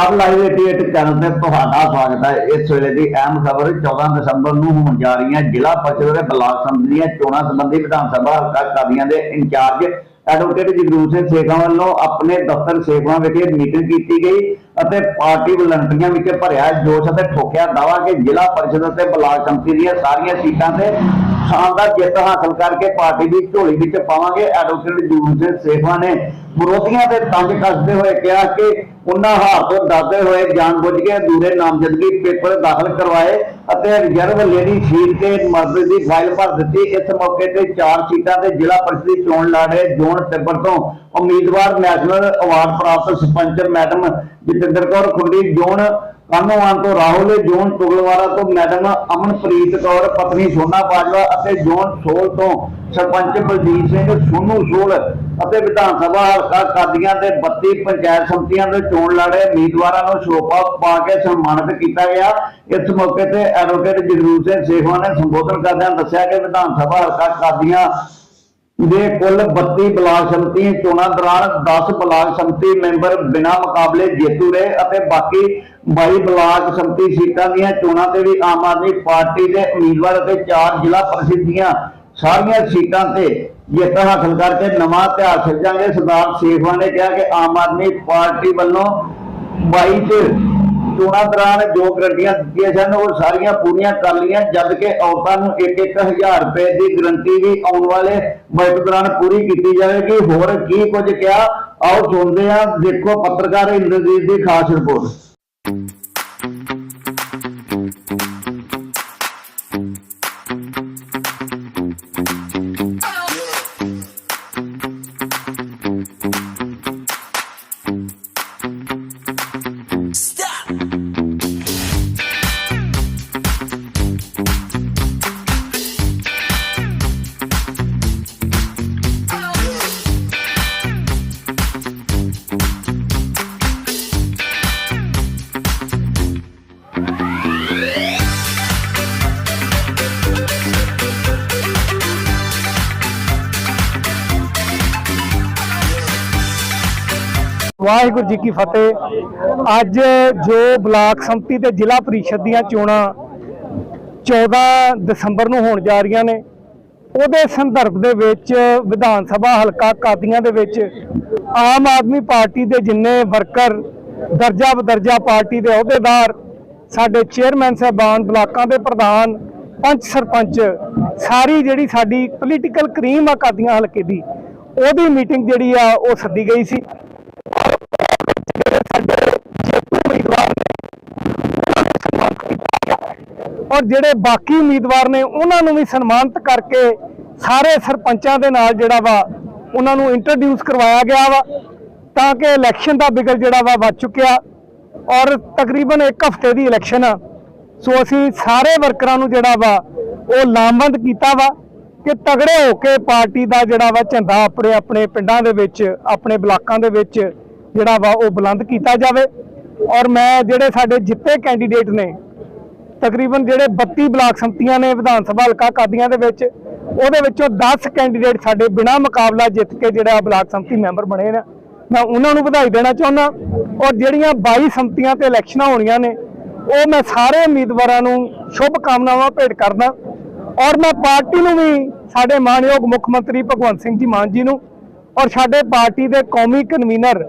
Punjab live 88 channel ਤੇ ਤੁਹਾਡਾ ਸਵਾਗਤ ਹੈ। ਇਸ ਵੇਲੇ ਦੀ ਅਹਿਮ ਖਬਰ 14 ਦਸੰਬਰ ਨੂੰ ਹੋਣ ਜਾ ਰਹੀਆਂ ਜ਼ਿਲ੍ਹਾ ਪਰਿਸ਼ਦ ਦੇ ਬਲਾਕ ਸੰਮਤੀ ਦੀਆਂ ਚੋਣਾਂ ਸੰਬੰਧੀ ਵਿਧਾਨ ਸਭਾ ਹਲਕਾ ਕਾਦੀਆਂ ਦੇ ਇੰਚਾਰਜ ਐਡਵੋਕੇਟ ਜਗਰੂਪ ਸਿੰਘ ਸੇਖਾਂ ਵੱਲੋਂ ਆਪਣੇ ਦਫ਼ਤਰ ਸੇਖਾਂ ਵਿਖੇ ਮੀਟਿੰਗ ਕੀਤੀ ਗਈ ਅਤੇ ਪਾਰਟੀ ਵਲੰਟੀਅਰਾਂ ਵਿੱਚ ਭਰਿਆ ਜੋਸ਼ ਅਤੇ ਠੋਕਿਆ ਦਾਵਾ ਕਿ ਜ਼ਿਲ੍ਹਾ ਪਰਿਸ਼ਦ ਅਤੇ ਬਲਾਕ ਸੰਮਤੀ ਦੀਆਂ ਸਾਰੀਆਂ ਸੀਟਾਂ ਤੇ ਸ਼ਾਨਦਾਰ ਜਿੱਤ ਹਾਸਲ ਕਰਕੇ ਪਾਰਟੀ ਦੀ ਝੋਲੀ ਵਿੱਚ ਪਾਵਾਂਗੇ। ਐਡਵੋਕੇਟ ਜਗਰੂਪ ਸਿੰਘ ਨੇ ਵਿਰੋਧੀਆਂ ਤੇ ਤੰਜ ਕੱਸਦੇ ਹੋਏ ਕਿਹਾ ਕਿ ਉਹਨਾਂ ਹਾਰ ਤੋਂ ਡਰਦੇ ਹੋਏ ਜਾਣਬੁੱਝ ਕੇ ਅਧੂਰੇ ਨਾਮਜ਼ਦਗੀ ਪੇਪਰ ਦਾਖਲ ਕਰਵਾਏ ਅਤੇ ਰਿਜ਼ਰਵ ਲੇਡੀ ਸੀਟ ਤੇ ਮਰਦ ਦੀ ਫਾਈਲ ਭਰ ਦਿੱਤੀ। ਇਸ ਮੌਕੇ ਤੇ ਚਾਰ ਸੀਟਾਂ ਤੇ ਜ਼ਿਲ੍ਹਾ ਪਰਿਸ਼ਦ ਦੀ ਚੋਣ ਲੜ ਰਹੇ ਜੋਨ ਟਿੱਬਰ ਤੋਂ ਉਮੀਦਵਾਰ ਨੈਸ਼ਨਲ ਅਵਾਰਡ ਪ੍ਰਾਪਤ ਸਰਪੰਚ ਮੈਡਮ ਜਤਿੰਦਰ ਕੌਰ ਖੁੰਡੀ, ਜੋਨ ਕਾਨੋਵਾਨ ਤੋਂ ਰਾਹੁਲ, ਜੋਨ ਤੁਗਲਵਾਰਾ ਤੋਂ ਮੈਡਮ ਅਮਨਪ੍ਰੀਤ ਕੌਰ, ਪਤਨੀ ਸੋਨਾ ਬਾਜਵਾ ਅਤੇ ਜੋਨ ਸੋਲ ਤੋਂ ਸਰਪੰਚ ਬਲਜੀਤ ਸਿੰਘ, ਸੋਨੂ ਸੋਲ ਅਤੇ ਵਿਧਾਨ ਸਭਾ ਹਲਕਾ ਕਾਦੀਆਂ ਦੇ 32 ਪੰਚਾਇਤ ਸਮਤੀਆਂ ਦੇ ਚੋਣ ਲੜੇ ਉਮੀਦਵਾਰਾਂ ਨੂੰ ਸ਼ੋਭਾ ਪਾ ਕੇ ਸਨਮਾਨਿਤ ਕੀਤਾ ਗਿਆ। ਇਸ ਮੌਕੇ ਤੇ ਐਡਵੋਕੇਟ ਜਗਰੂਪ ਸਿੰਘ ਸੇਖਵਾ ਨੇ ਸੰਬੋਧਨ ਕਰਦਿਆਂ ਦੱਸਿਆ ਕਿ ਵਿਧਾਨ ਸਭਾ ਹਲਕਾ ਕਾਦੀਆਂ ਦੇ ਕੁੱਲ 32 ਬਲਾਕ ਸੰਮਤੀ, ਚੋਣਾਂ ਦੌਰਾਨ 10 ਬਲਾਕ ਸੰਮਤੀ ਮੈਂਬਰ ਬਿਨਾਂ ਮੁਕਾਬਲੇ ਜੇਤੂ ਰਹੇ ਅਤੇ ਬਾਕੀ 22 ਬਲਾਕ ਸੰਮਤੀ ਸੀਟਾਂ ਦੀਆਂ ਚੋਣਾਂ ਤੇ ਵੀ ਆਮ ਆਦਮੀ ਪਾਰਟੀ ਦੇ ਉਮੀਦਵਾਰ ਅਤੇ ਚਾਰ ਜ਼ਿਲ੍ਹਾ ਪਰਿਸ਼ਦ ਦੀਆਂ ਸਾਰੀਆਂ ਸੀਟਾਂ ਤੇ ਜਿੱਤ ਹਾਸਲ ਕਰਕੇ ਨਵਾਂ ਇਤਿਹਾਸ ਸਿਰਜਾਂਗੇ। ਸਰਦਾਰ ਸੇਖਵਾਂ ਨੇ ਕਿਹਾ ਕਿ ਆਮ ਆਦਮੀ ਪਾਰਟੀ ਵੱਲੋਂ 22 ਚ ਚੋਣਾਂ ਦੌਰਾਨ ਜੋ ਗਰੰਟੀਆਂ ਦਿੱਤੀਆਂ ਸਨ ਉਹ ਸਾਰੀਆਂ ਪੂਰੀਆਂ ਕਰ ਲਈਆਂ ਜਦ ਕਿ ਔਰਤਾਂ ਨੂੰ 1-1000 ਰੁਪਏ ਦੀ ਗਰੰਟੀ ਵੀ ਆਉਣ ਵਾਲੇ ਬਜਟ ਦੌਰਾਨ ਪੂਰੀ ਕੀਤੀ ਜਾਵੇਗੀ। ਹੋਰ ਕੀ ਕੁਝ ਕਿਹਾ, ਆਓ ਸੁਣਦੇ ਹਾਂ, ਦੇਖੋ ਪੱਤਰਕਾਰ ਇੰਦਰਜੀਤ ਦੀ ਖਾਸ ਰਿਪੋਰਟ। ਵਾਹਿਗੁਰੂ ਜੀ ਕੀ ਫਤਿਹ। ਅੱਜ ਜੋ ਬਲਾਕ ਸੰਮਤੀ ਤੇ ਜ਼ਿਲ੍ਹਾ ਪਰਿਸ਼ਦ ਦੀਆਂ ਚੋਣਾਂ 14 ਦਸੰਬਰ ਨੂੰ ਹੋਣ ਜਾ ਰਹੀਆਂ ਨੇ, ਉਹਦੇ ਸੰਦਰਭ ਦੇ ਵਿੱਚ ਵਿਧਾਨ ਸਭਾ ਹਲਕਾ ਕਾਦੀਆਂ ਦੇ ਵਿੱਚ ਆਮ ਆਦਮੀ ਪਾਰਟੀ ਦੇ ਜਿੰਨੇ ਵਰਕਰ ਦਰਜਾ ਬਦਰਜਾ ਪਾਰਟੀ ਦੇ ਅਹੁਦੇਦਾਰ, ਸਾਡੇ ਚੇਅਰਮੈਨ ਸਾਹਿਬਾਨ, ਬਲਾਕਾਂ ਦੇ ਪ੍ਰਧਾਨ, ਪੰਚ ਸਰਪੰਚ, ਸਾਰੀ ਜਿਹੜੀ ਸਾਡੀ ਪੋਲੀਟੀਕਲ ਕਰੀਮ ਆ ਕਾਦੀਆਂ ਹਲਕੇ ਦੀ, ਉਹਦੀ ਮੀਟਿੰਗ ਜਿਹੜੀ ਆ ਉਹ ਸੱਦੀ ਗਈ ਸੀ। ਸਾਡੇ ਜੇਤੂ ਉਮੀਦਵਾਰ ਨੇ ਉਹਨਾਂ ਨੂੰ ਸਨਮਾਨਿਤ ਕੀਤਾ ਔਰ ਜਿਹੜੇ ਬਾਕੀ ਉਮੀਦਵਾਰ ਨੇ, ਉਹਨਾਂ ਨੂੰ ਵੀ ਸਨਮਾਨਿਤ ਕਰਕੇ ਸਾਰੇ ਸਰਪੰਚਾਂ ਦੇ ਨਾਲ ਜਿਹੜਾ ਵਾ, ਉਹਨਾਂ ਨੂੰ ਇੰਟਰੋਡਿਊਸ ਕਰਵਾਇਆ ਗਿਆ ਵਾ, ਤਾਂ ਕਿ ਇਲੈਕਸ਼ਨ ਦਾ ਬਿਗਲ ਜਿਹੜਾ ਵਾ ਵੱਜ ਚੁੱਕਿਆ। ਔਰ ਤਕਰੀਬਨ 1 ਹਫ਼ਤੇ ਦੀ ਇਲੈਕਸ਼ਨ ਆ। ਸੋ ਅਸੀਂ ਸਾਰੇ ਵਰਕਰਾਂ ਨੂੰ ਜਿਹੜਾ ਵਾ, ਉਹ ਲਾਮਬੰਦ ਕੀਤਾ ਵਾ ਕਿ ਤਗੜੇ ਹੋ ਕੇ ਪਾਰਟੀ ਦਾ ਜਿਹੜਾ ਵਾ ਝੰਡਾ ਆਪਣੇ ਆਪਣੇ ਪਿੰਡਾਂ ਦੇ ਵਿੱਚ, ਆਪਣੇ ਬਲਾਕਾਂ ਦੇ ਵਿੱਚ ਜਿਹੜਾ ਵਾ ਉਹ ਬੁਲੰਦ ਕੀਤਾ ਜਾਵੇ। ਔਰ ਮੈਂ ਜਿਹੜੇ ਸਾਡੇ ਜਿੱਤੇ ਕੈਂਡੀਡੇਟ ਨੇ, ਤਕਰੀਬਨ ਜਿਹੜੇ 32 ਬਲਾਕ ਸੰਮਤੀਆਂ ਨੇ ਵਿਧਾਨ ਸਭਾ ਹਲਕਾ ਕਾਦੀਆਂ ਦੇ ਵਿੱਚ, ਉਹਦੇ ਵਿੱਚੋਂ 10 ਕੈਂਡੀਡੇਟ ਸਾਡੇ ਬਿਨਾਂ ਮੁਕਾਬਲਾ ਜਿੱਤ ਕੇ ਜਿਹੜਾ ਬਲਾਕ ਸੰਮਤੀ ਮੈਂਬਰ ਬਣੇ ਨੇ। ਮੈਂ ਉਹਨਾਂ ਨੂੰ ਵਧਾਈ ਦੇਣਾ ਚਾਹੁੰਦਾ ਔਰ ਜਿਹੜੀਆਂ 22 ਸੰਮਤੀਆਂ ਤੇ ਇਲੈਕਸ਼ਨਾਂ ਹੋਣੀਆਂ ਨੇ, ਉਹ ਮੈਂ ਸਾਰੇ ਉਮੀਦਵਾਰਾਂ ਨੂੰ ਸ਼ੁਭ ਕਾਮਨਾਵਾਂ ਭੇਟ ਕਰਦਾ ਔਰ ਮੈਂ ਪਾਰਟੀ ਨੂੰ ਵੀ ਸਾਡੇ ਮਾਨਯੋਗ ਮੁੱਖ ਮੰਤਰੀ ਭਗਵੰਤ ਸਿੰਘ ਜੀ ਮਾਨ ਜੀ ਨੂੰ ਔਰ ਸਾਡੇ ਪਾਰਟੀ ਦੇ ਕੌਮੀ ਕਨਵੀਨਰ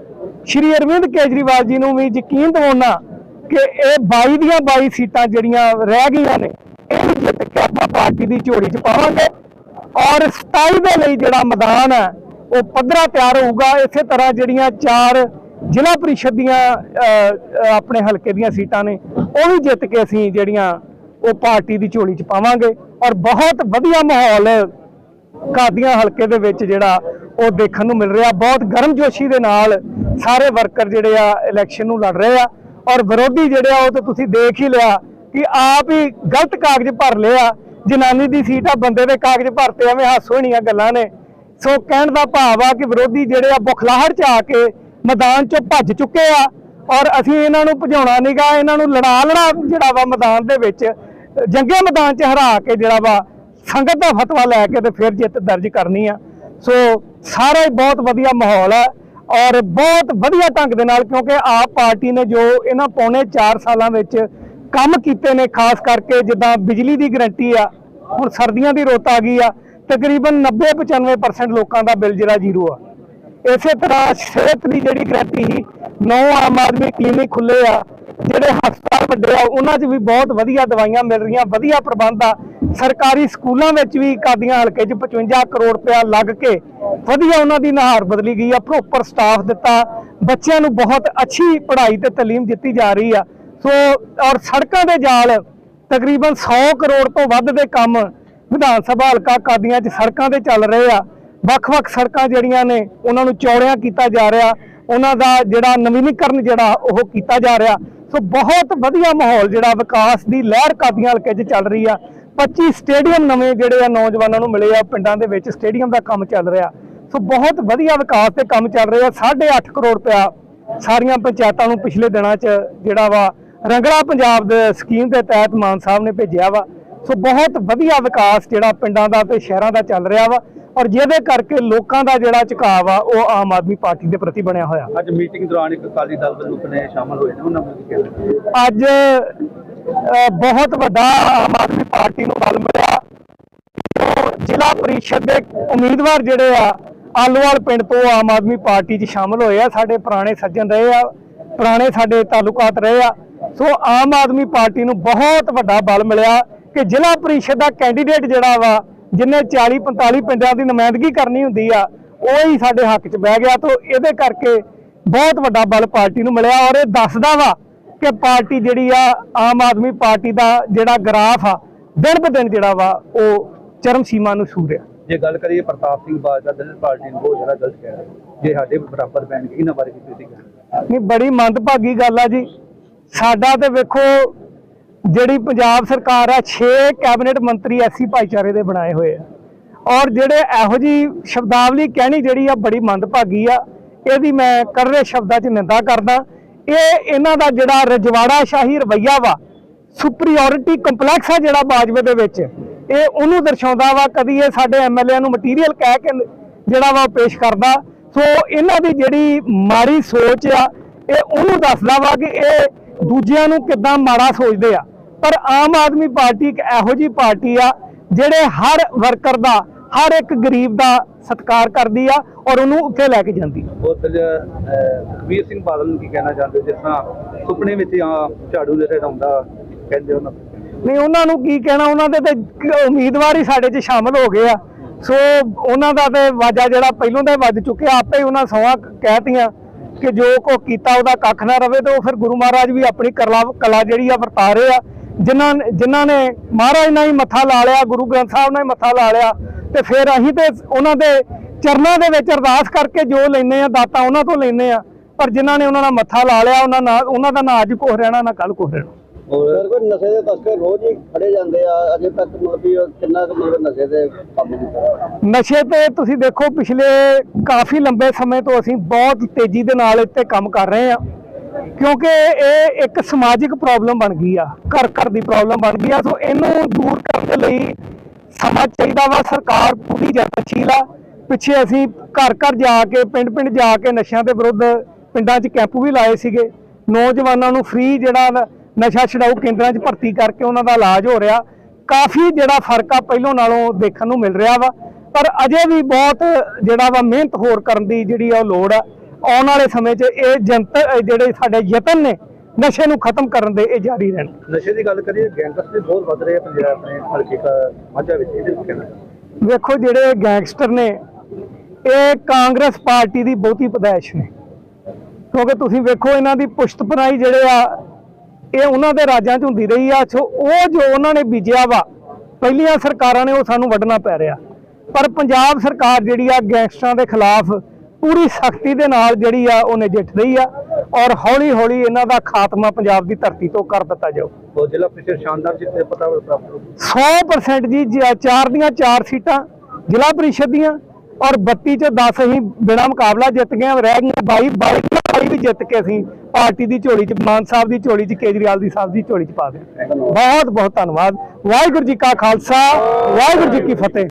ਸ਼੍ਰੀ ਅਰਵਿੰਦ ਕੇਜਰੀਵਾਲ ਜੀ ਨੂੰ ਵੀ ਯਕੀਨ ਦਿਵਾਉਣਾ ਕਿ ਇਹ 22 ਦੀਆਂ 22 ਸੀਟਾਂ ਜਿਹੜੀਆਂ ਰਹਿ ਗਈਆਂ ਨੇ, ਇਹ ਵੀ ਜਿੱਤ ਕੇ ਆਪਾਂ ਪਾਰਟੀ ਦੀ ਝੋਲੀ 'ਚ ਪਾਵਾਂਗੇ। ਔਰ 27 ਦੇ ਲਈ ਜਿਹੜਾ ਮੈਦਾਨ ਹੈ, ਉਹ ਪੱਧਰਾ ਤਿਆਰ ਹੋਊਗਾ। ਇਸੇ ਤਰ੍ਹਾਂ ਜਿਹੜੀਆਂ ਚਾਰ ਜ਼ਿਲ੍ਹਾ ਪਰਿਸ਼ਦ ਦੀਆਂ ਆਪਣੇ ਹਲਕੇ ਦੀਆਂ ਸੀਟਾਂ ਨੇ, ਉਹ ਵੀ ਜਿੱਤ ਕੇ ਅਸੀਂ ਜਿਹੜੀਆਂ ਉਹ ਪਾਰਟੀ ਦੀ ਝੋਲੀ 'ਚ ਪਾਵਾਂਗੇ। ਔਰ ਬਹੁਤ ਵਧੀਆ ਮਾਹੌਲ ਕਾਦੀਆਂ ਹਲਕੇ ਦੇ ਵਿੱਚ ਜਿਹੜਾ ਉਹ ਦੇਖਣ ਨੂੰ ਮਿਲ ਰਿਹਾ। ਬਹੁਤ ਗਰਮਜੋਸ਼ੀ ਦੇ ਨਾਲ ਸਾਰੇ ਵਰਕਰ ਜਿਹੜੇ ਆ ਇਲੈਕਸ਼ਨ ਨੂੰ ਲੜ ਰਹੇ ਆ ਔਰ ਵਿਰੋਧੀ ਜਿਹੜੇ ਆ ਉਹ ਤੇ ਤੁਸੀਂ ਦੇਖ ਹੀ ਲਿਆ ਕਿ ਆਪ ਹੀ ਗਲਤ ਕਾਗਜ਼ ਭਰ ਲਿਆ ਜਨਾਨੀ ਦੀ ਸੀਟ ਆ, ਬੰਦੇ ਦੇ ਕਾਗਜ਼ ਭਰਤੇ ਐਵੇਂ ਹਾਸੋਣੀਆਂ ਗੱਲਾਂ ਨੇ। ਸੋ ਕਹਿਣ ਦਾ ਭਾਵ ਆ ਕਿ ਵਿਰੋਧੀ ਜਿਹੜੇ ਆ ਬੁਖਲਾਹਟ ਚ ਆ ਕੇ ਮੈਦਾਨ ਚੋਂ ਭੱਜ ਚੁੱਕੇ ਆ ਔਰ ਅਸੀਂ ਇਹਨਾਂ ਨੂੰ ਭਜਾਉਣਾ ਨਹੀਂਗਾ ਇਹਨਾਂ ਨੂੰ ਲੜਾ ਲੜਾ ਜਿਹੜਾ ਵਾ ਮੈਦਾਨ ਦੇ ਵਿੱਚ ਜੰਗੇ ਮੈਦਾਨ 'ਚ ਹਰਾ ਕੇ ਜਿਹੜਾ ਵਾ ਸੰਗਤ ਦਾ ਫਤਵਾ ਲੈ ਕੇ ਤੇ ਫਿਰ ਜਿੱਤ ਦਰਜ ਕਰਨੀ ਆ। ਸੋ ਸਾਰਾ ਹੀ ਬਹੁਤ ਵਧੀਆ ਮਾਹੌਲ ਹੈ ਔਰ ਬਹੁਤ ਵਧੀਆ ਢੰਗ ਦੇ ਨਾਲ, ਕਿਉਂਕਿ ਆਪ ਪਾਰਟੀ ਨੇ ਜੋ ਇਹਨਾਂ ਪੌਣੇ 4 ਸਾਲਾਂ ਵਿੱਚ ਕੰਮ ਕੀਤੇ ਨੇ, ਖਾਸ ਕਰਕੇ ਜਿੱਦਾਂ ਬਿਜਲੀ ਦੀ ਗਰੰਟੀ ਆ, ਹੁਣ ਸਰਦੀਆਂ ਦੀ ਰੁੱਤ ਆ ਗਈ ਆ, ਤਕਰੀਬਨ 90-95% ਲੋਕਾਂ ਦਾ ਬਿੱਲ ਜਿਹੜਾ ਜ਼ੀਰੋ ਆ। ਇਸੇ ਤਰ੍ਹਾਂ ਸਿਹਤ ਦੀ ਜਿਹੜੀ ਗਰੰਟੀ ਸੀ ਨੌ ਆਮ ਆਦਮੀ ਕਲੀਨਿਕ ਖੁੱਲੇ ਆ ਜਿਹੜੇ ਹਸਪਤਾਲ ਵੱਡੇ ਆ, ਉਹਨਾਂ 'ਚ ਵੀ ਬਹੁਤ ਵਧੀਆ ਦਵਾਈਆਂ ਮਿਲ ਰਹੀਆਂ, ਵਧੀਆ ਪ੍ਰਬੰਧ ਆ। ਸਰਕਾਰੀ ਸਕੂਲਾਂ ਵਿੱਚ ਵੀ ਕਾਦੀਆਂ ਹਲਕੇ 'ਚ 55 ਕਰੋੜ ਰੁਪਇਆ ਲੱਗ ਕੇ ਵਧੀਆ ਉਹਨਾਂ ਦੀ ਨਹਾਰ ਬਦਲੀ ਗਈ ਆ ਪ੍ਰੋਪਰ ਸਟਾਫ ਦਿੱਤਾ। ਬੱਚਿਆਂ ਨੂੰ ਬਹੁਤ ਅੱਛੀ ਪੜ੍ਹਾਈ ਤੇ ਤਾਲੀਮ ਦਿੱਤੀ ਜਾ ਰਹੀ ਆ। ਸੋ, ਔਰ ਸੜਕਾਂ ਦੇ ਜਾਲ ਤਕਰੀਬਨ 100 ਕਰੋੜ ਤੋਂ ਵੱਧ ਦੇ ਕੰਮ ਵਿਧਾਨ ਸਭਾ ਹਲਕਾ ਕਾਦੀਆਂ 'ਚ ਸੜਕਾਂ ਤੇ ਚੱਲ ਰਹੇ ਆ। ਵੱਖ-ਵੱਖ ਸੜਕਾਂ ਜਿਹੜੀਆਂ ਨੇ, ਉਹਨਾਂ ਨੂੰ ਚੌੜਿਆਂ ਕੀਤਾ ਜਾ ਰਿਹਾ। ਉਹਨਾਂ ਦਾ ਜਿਹੜਾ ਨਵੀਨੀਕਰਨ ਜਿਹੜਾ ਉਹ ਕੀਤਾ ਜਾ ਰਿਹਾ। ਸੋ ਬਹੁਤ ਵਧੀਆ ਮਾਹੌਲ ਜਿਹੜਾ ਵਿਕਾਸ ਦੀ ਲਹਿਰ ਕਾਦੀਆਂ ਹਲਕੇ 'ਚ ਚੱਲ ਰਹੀ ਆ। 25 ਸਟੇਡੀਅਮ ਨਵੇਂ ਜਿਹੜੇ ਆ ਨੌਜਵਾਨਾਂ ਨੂੰ ਮਿਲੇ ਆ, ਪਿੰਡਾਂ ਦੇ ਵਿੱਚ ਸਟੇਡੀਅਮ ਦਾ ਕੰਮ ਚੱਲ ਰਿਹਾ। ਸੋ ਬਹੁਤ ਵਧੀਆ ਵਿਕਾਸ ਤੇ ਕੰਮ ਚੱਲ ਰਿਹਾ 8.5 ਕਰੋੜ ਰੁਪਇਆ ਸਾਰੀਆਂ ਪੰਚਾਇਤਾਂ ਨੂੰ ਪਿਛਲੇ ਦਿਨਾਂ 'ਚ ਜਿਹੜਾ ਵਾ ਰੰਗਲਾ ਪੰਜਾਬ ਦੇ ਸਕੀਮ ਦੇ ਤਹਿਤ ਮਾਨ ਸਾਹਿਬ ਨੇ ਭੇਜਿਆ ਵਾ। ਸੋ ਬਹੁਤ ਵਧੀਆ ਵਿਕਾਸ ਜਿਹੜਾ ਪਿੰਡਾਂ ਦਾ ਤੇ ਸ਼ਹਿਰਾਂ ਦਾ ਚੱਲ ਰਿਹਾ ਵਾ। ਔਰ ਜਿਹਦੇ ਕਰਕੇ ਲੋਕਾਂ ਦਾ ਜਿਹੜਾ ਝੁਕਾਅ ਵਾ ਉਹ ਆਮ ਆਦਮੀ ਪਾਰਟੀ ਦੇ ਪ੍ਰਤੀ ਬਣਿਆ ਹੋਇਆ। ਅੱਜ ਮੀਟਿੰਗ ਦੌਰਾਨ ਇੱਕ ਅਕਾਲੀ ਦਲ ਦੇ ਲੋਕ ਨੇ ਸ਼ਾਮਲ ਹੋਏ ਨੇ ਉਹਨਾਂ ਨੂੰ ਕੀ ਕਹਿਣਾ ਅੱਜ ਬਹੁਤ ਵੱਡਾ ਆਮ ਆਦਮੀ ਪਾਰਟੀ ਨੂੰ ਬਲ ਮਿਲਿਆ। ਜ਼ਿਲ੍ਹਾ ਪਰਿਸ਼ਦ ਦੇ ਉਮੀਦਵਾਰ ਜਿਹੜੇ ਆ ਆਲੋਵਾਲ ਪਿੰਡ ਤੋਂ ਆਮ ਆਦਮੀ ਪਾਰਟੀ 'ਚ ਸ਼ਾਮਲ ਹੋਏ ਆ। ਸਾਡੇ ਪੁਰਾਣੇ ਸੱਜਣ ਰਹੇ ਆ ਪੁਰਾਣੇ ਸਾਡੇ ਤਾਲੁਕਾਤ ਰਹੇ ਆ। ਸੋ ਆਮ ਆਦਮੀ ਪਾਰਟੀ ਨੂੰ ਬਹੁਤ ਵੱਡਾ ਬਲ ਮਿਲਿਆ ਕਿ ਜ਼ਿਲ੍ਹਾ ਪਰਿਸ਼ਦ ਦਾ ਕੈਂਡੀਡੇਟ ਜਿਹੜਾ ਵਾ ਜਿਨੇ 40 45 ਪਿੰਡਾਂ ਦੀ ਨੁਮਾਇੰਦਗੀ ਕਰਨੀ ਹੁੰਦੀ ਆ ਉਹ ਹੀ ਸਾਡੇ ਹੱਕ 'ਚ ਬਹਿ ਗਿਆ ਤੋਂ ਇਹਦੇ ਕਰਕੇ ਬਹੁਤ ਵੱਡਾ ਬਲ ਪਾਰਟੀ ਨੂੰ ਮਿਲਿਆ ਔਰ ਇਹ ਦੱਸਦਾ ਵਾ ਕਿ ਪਾਰਟੀ ਜਿਹੜੀ ਆ ਆਮ ਆਦਮੀ ਪਾਰਟੀ ਦਾ ਜਿਹੜਾ ਗ੍ਰਾਫ ਆ ਦਿਨ ਬ ਦਿਨ ਜਿਹੜਾ ਵਾ ਉਹ ਚਰਮ ਸੀਮਾ ਨੂੰ ਛੂ ਰਿਹਾ। ਜੇ ਗੱਲ ਕਰੀਏ ਪ੍ਰਤਾਪ ਸਿੰਘ ਬਾਜਵਾ ਦਲਿਤ ਪਾਰਟੀ ਨੂੰ ਬਹੁਤ ਜ਼ਿਆਦਾ ਗਲਤ ਕਹਿ ਰਹੇ ਜੇ ਸਾਡੇ ਬਰਾਬਰ ਬੈਣਗੇ ਇਹਨਾਂ ਬਾਰੇ ਕੀ ਤੁਸੀਂ ਨਹੀਂ ਬੜੀ ਮੰਦਭਾਗੀ ਗੱਲ ਆ ਜੀ। ਸਾਡਾ ਤੇ ਵੇਖੋ ਜਿਹੜੀ ਪੰਜਾਬ ਸਰਕਾਰ ਆ 6 ਕੈਬਨਿਟ ਮੰਤਰੀ ਐਸੀ ਭਾਈਚਾਰੇ ਦੇ ਬਣਾਏ ਹੋਏ ਆ। ਔਰ ਜਿਹੜੇ ਇਹੋ ਜੀ ਸ਼ਬਦਾਵਲੀ ਕਹਿਣੀ ਜਿਹੜੀ ਆ, ਬੜੀ ਮੰਦਭਾਗੀ ਆ, ਇਹਦੀ ਮੈਂ ਕਰੜੇ ਸ਼ਬਦਾਂ 'ਚ ਨਿੰਦਾ ਕਰਦਾ। ਇਹ ਇਹਨਾਂ ਦਾ ਜਿਹੜਾ ਰਜਵਾੜਾ ਸ਼ਾਹੀ ਰਵਈਆ ਵਾ, ਸੁਪਰੀਓਰਿਟੀ ਕੰਪਲੈਕਸ ਆ ਜਿਹੜਾ ਬਾਜਵੇ ਦੇ ਵਿੱਚ, ਇਹ ਉਹਨੂੰ ਦਰਸਾਉਂਦਾ ਵਾ, ਕਦੀ ਇਹ ਸਾਡੇ ਐਮਐਲਏ ਨੂੰ ਮਟੀਰੀਅਲ ਕਹਿ ਕੇ ਜਿਹੜਾ ਵਾ ਉਹ ਪੇਸ਼ ਕਰਦਾ। ਸੋ ਇਹਨਾਂ ਦੀ ਜਿਹੜੀ ਮਾੜੀ ਸੋਚ ਆ, ਇਹ ਉਹਨੂੰ ਦੱਸਦਾ ਵਾ ਕਿ ਇਹ ਦੂਜਿਆਂ ਨੂੰ ਕਿੱਦਾਂ ਮਾੜਾ ਸੋਚਦੇ ਆ। ਪਰ ਆਮ ਆਦਮੀ ਪਾਰਟੀ ਇੱਕ ਇਹੋ ਜੀ ਪਾਰਟੀ ਆ ਜਿਹੜੇ ਹਰ ਵਰਕਰ ਦਾ ਹਰ ਇੱਕ ਗਰੀਬ ਦਾ ਸਤਿਕਾਰ ਕਰਦੀ ਆ ਔਰ ਉਹਨੂੰ ਉੱਥੇ ਲੈ ਕੇ ਜਾਂਦੀ। ਆ ਉਹ ਦਿਲ ਸੁਖਬੀਰ ਸਿੰਘ ਬਾਦਲ ਨੂੰ ਕੀ ਕਹਿਣਾ ਚਾਹੁੰਦੇ? ਜਿਸ ਤਰ੍ਹਾਂ ਸੁਪਨੇ ਵਿੱਚ ਆ ਝਾੜੂ ਦੇ ਰਹਾਉਂਦਾ ਕਹਿੰਦੇ ਉਹਨਾਂ ਨੂੰ? ਨਹੀਂ ਉਹਨਾਂ ਨੂੰ ਕੀ ਕਹਿਣਾ ਉਹਨਾਂ ਦੇ ਤੇ ਉਮੀਦਵਾਰ ਹੀ ਸਾਡੇ 'ਚ ਸ਼ਾਮਲ ਹੋ ਗਏ ਆ। ਸੋ ਉਹਨਾਂ ਦਾ ਤੇ ਵਾਜਾ ਜਿਹੜਾ ਪਹਿਲੋਂ ਦਾ ਵੱਜ ਚੁੱਕਿਆ ਆਪੇ ਹੀ ਉਹਨਾਂ ਸੌਆਂ ਕਹਿਤੀਆਂ। ਕਿ ਜੋ ਕੋ ਕੀਤਾ ਉਹਦਾ ਕੱਖ ਨਾ ਰਵੇ ਤੇ ਉਹ ਫਿਰ ਗੁਰੂ ਮਹਾਰਾਜ ਵੀ ਆਪਣੀ ਕਲਾ ਕਲਾ ਜਿਹੜੀ ਆ ਵਰਤਾ ਰਹੇ ਆ। ਜਿਨ੍ਹਾਂ ਨੇ- ਜਿਨ੍ਹਾਂ ਨੇ ਮਹਾਰਾਜ ਨਾਲ ਹੀ ਮੱਥਾ ਲਾ ਲਿਆ, ਗੁਰੂ ਗ੍ਰੰਥ ਸਾਹਿਬ ਨਾਲ ਹੀ ਮੱਥਾ ਲਾ ਲਿਆ ਤੇ ਫਿਰ ਅਸੀਂ ਤੇ ਉਹਨਾਂ ਦੇ ਚਰਨਾਂ ਦੇ ਵਿੱਚ ਅਰਦਾਸ ਕਰਕੇ ਜੋ ਲੈਨੇ ਆ, ਦਾਤਾ ਉਹਨਾਂ ਤੋਂ ਲੈਨੇ ਆ। ਪਰ ਜਿਨ੍ਹਾਂ ਨੇ ਉਹਨਾਂ ਨਾਲ ਮੱਥਾ ਲਾ ਲਿਆ, ਉਹਨਾਂ ਨਾਲ ਉਹਨਾਂ ਦਾ ਨਾ ਅੱਜ ਕੁਛ ਰਹਿਣਾ, ਨਾ ਕੱਲ ਕੁਛ ਰਹਿਣਾ। ਔਰ ਕੋਈ ਨਸ਼ੇ ਦੇ ਤਸਕਰ ਰੋਜ਼ ਹੀ ਫੜੇ ਜਾਂਦੇ ਆ ਅਜੇ ਤੱਕ ਮਤਲਬ ਵੀ ਉਹ ਕਿੰਨਾ ਕੁ ਮਤਲਬ ਨਸ਼ੇ ਦੇ ਕਾਬੂ ਕੀਤਾ ਨਸ਼ੇ ਤੇ ਤੁਸੀਂ ਦੇਖੋ ਪਿਛਲੇ ਕਾਫੀ ਲੰਬੇ ਸਮੇਂ ਤੋਂ ਅਸੀਂ ਬਹੁਤ ਤੇਜ਼ੀ ਦੇ ਨਾਲ ਇੱਥੇ ਕੰਮ ਕਰ ਰਹੇ ਹਾਂ। ਕਿਉਂਕਿ ਇਹ ਇੱਕ ਸਮਾਜਿਕ ਪ੍ਰੋਬਲਮ ਬਣ ਗਈ ਆ ਘਰ ਘਰ ਦੀ ਪ੍ਰੋਬਲਮ ਬਣ ਗਈ ਆ ਸੋ ਇਹਨੂੰ ਦੂਰ ਕਰਨ ਦੇ ਲਈ ਸਮਾਂ ਚਾਹੀਦਾ ਵਾ ਸਰਕਾਰ ਪੂਰੀ ਯਤਨਸ਼ੀਲ ਆ। ਪਿੱਛੇ ਅਸੀਂ ਘਰ ਘਰ ਜਾ ਕੇ ਪਿੰਡ ਪਿੰਡ ਜਾ ਕੇ ਨਸ਼ਿਆਂ ਦੇ ਵਿਰੁੱਧ ਪਿੰਡਾਂ 'ਚ ਕੈਂਪ ਵੀ ਲਾਏ ਸੀਗੇ। ਨੌਜਵਾਨਾਂ ਨੂੰ ਫ੍ਰੀ ਜਿਹੜਾ ਨਸ਼ਾ ਛਡਾਊ ਕੇਂਦਰਾਂ 'ਚ ਭਰਤੀ ਕਰਕੇ ਉਹਨਾਂ ਦਾ ਇਲਾਜ ਹੋ ਰਿਹਾ। ਕਾਫੀ ਜਿਹੜਾ ਫ਼ਰਕ ਆ ਪਹਿਲੋਂ ਨਾਲੋਂ ਦੇਖਣ ਨੂੰ ਮਿਲ ਰਿਹਾ ਵਾ। ਪਰ ਅਜੇ ਵੀ ਬਹੁਤ ਜਿਹੜਾ ਵਾ ਮਿਹਨਤ ਹੋਰ ਕਰਨ ਦੀ ਜਿਹੜੀ ਆ ਉਹ ਲੋੜ ਆ। ਆਉਣ ਵਾਲੇ ਸਮੇਂ 'ਚ ਇਹ ਜਨਤਕ ਜਿਹੜੇ ਸਾਡੇ ਯਤਨ ਨੇ ਨਸ਼ੇ ਨੂੰ ਖਤਮ ਕਰਨ ਦੇ ਇਹ ਜਾਰੀ ਰਹਿਣ। ਨਸ਼ੇ ਦੀ ਗੱਲ ਕਰੀਏ ਗੈਂਗਸਟਰ ਵੀ ਬਹੁਤ ਵੱਧ ਰਹੇ ਆ ਪੰਜਾਬ ਆਪਣੇ ਹਲਕੇ ਦਾ ਮਾਝਾ ਵਿੱਚ ਇਹਦੇ ਵਿੱਚ ਕਹਿਣਾ। ਵੇਖੋ ਜਿਹੜੇ ਗੈਂਗਸਟਰ ਨੇ ਇਹ ਕਾਂਗਰਸ ਪਾਰਟੀ ਦੀ ਬਹੁਤੀ ਪਦਾਇਸ਼ ਨੇ। ਕਿਉਂਕਿ ਤੁਸੀਂ ਵੇਖੋ ਇਹਨਾਂ ਦੀ ਪੁਸ਼ਤ ਪਨਾਈ ਜਿਹੜੇ ਆ ਇਹ ਉਹਨਾਂ ਦੇ ਰਾਜਾਂ 'ਚ ਹੁੰਦੀ ਰਹੀ ਆ ਸੋ ਉਹ ਜੋ ਉਹਨਾਂ ਨੇ ਬੀਜਿਆ ਵਾ ਪਹਿਲੀਆਂ ਸਰਕਾਰਾਂ ਨੇ ਉਹ ਸਾਨੂੰ ਵੱਢਣਾ ਪੈ ਰਿਹਾ ਪਰ ਪੰਜਾਬ ਸਰਕਾਰ ਜਿਹੜੀ ਆ ਗੈਂਗਸਟਰਾਂ ਦੇ ਖਿਲਾਫ ਪੂਰੀ ਸਖਤੀ ਦੇ ਨਾਲ ਜਿਹੜੀ ਆ ਉਹ ਨਜਿੱਠ ਰਹੀ ਆ ਔਰ ਹੌਲੀ ਹੌਲੀ ਇਹਨਾਂ ਦਾ ਖਾਤਮਾ ਪੰਜਾਬ ਦੀ ਧਰਤੀ ਤੋਂ ਕਰ ਦਿੱਤਾ ਜਾਊ ਉਹ ਜ਼ਿਲ੍ਹਾ ਪ੍ਰੀਸ਼ਦ ਸ਼ਾਨਦਾਰ ਜਿੱਤੇ ਪਤਾ ਪ੍ਰਾਪਤ ਹੋ 100% ਜੀ ਚਾਰ ਦੀਆਂ ਚਾਰ ਸੀਟਾਂ ਜ਼ਿਲ੍ਹਾ ਪ੍ਰੀਸ਼ਦ ਦੀਆਂ ਔਰ 32 ਚ 10 ਅਸੀਂ ਬਿਨਾ ਮੁਕਾਬਲਾ ਜਿੱਤ ਗਏ। ਰਹਿ ਗਈਆਂ 22 22 22 ਵੀ ਜਿੱਤ ਕੇ ਅਸੀਂ ਪਾਰਟੀ ਦੀ ਝੋਲੀ ਚ, ਮਾਨ ਸਾਹਿਬ ਦੀ ਝੋਲੀ ਚ, ਕੇਜਰੀਵਾਲ ਦੀ ਸਾਹਿਬ ਦੀ ਝੋਲੀ ਚ ਪਾ ਦੇ ਬਹੁਤ ਬਹੁਤ ਧੰਨਵਾਦ। ਵਾਹਿਗੁਰੂ ਜੀ ਕਾ ਖਾਲਸਾ, ਵਾਹਿਗੁਰੂ ਜੀ ਕੀ ਫਤਿਹ।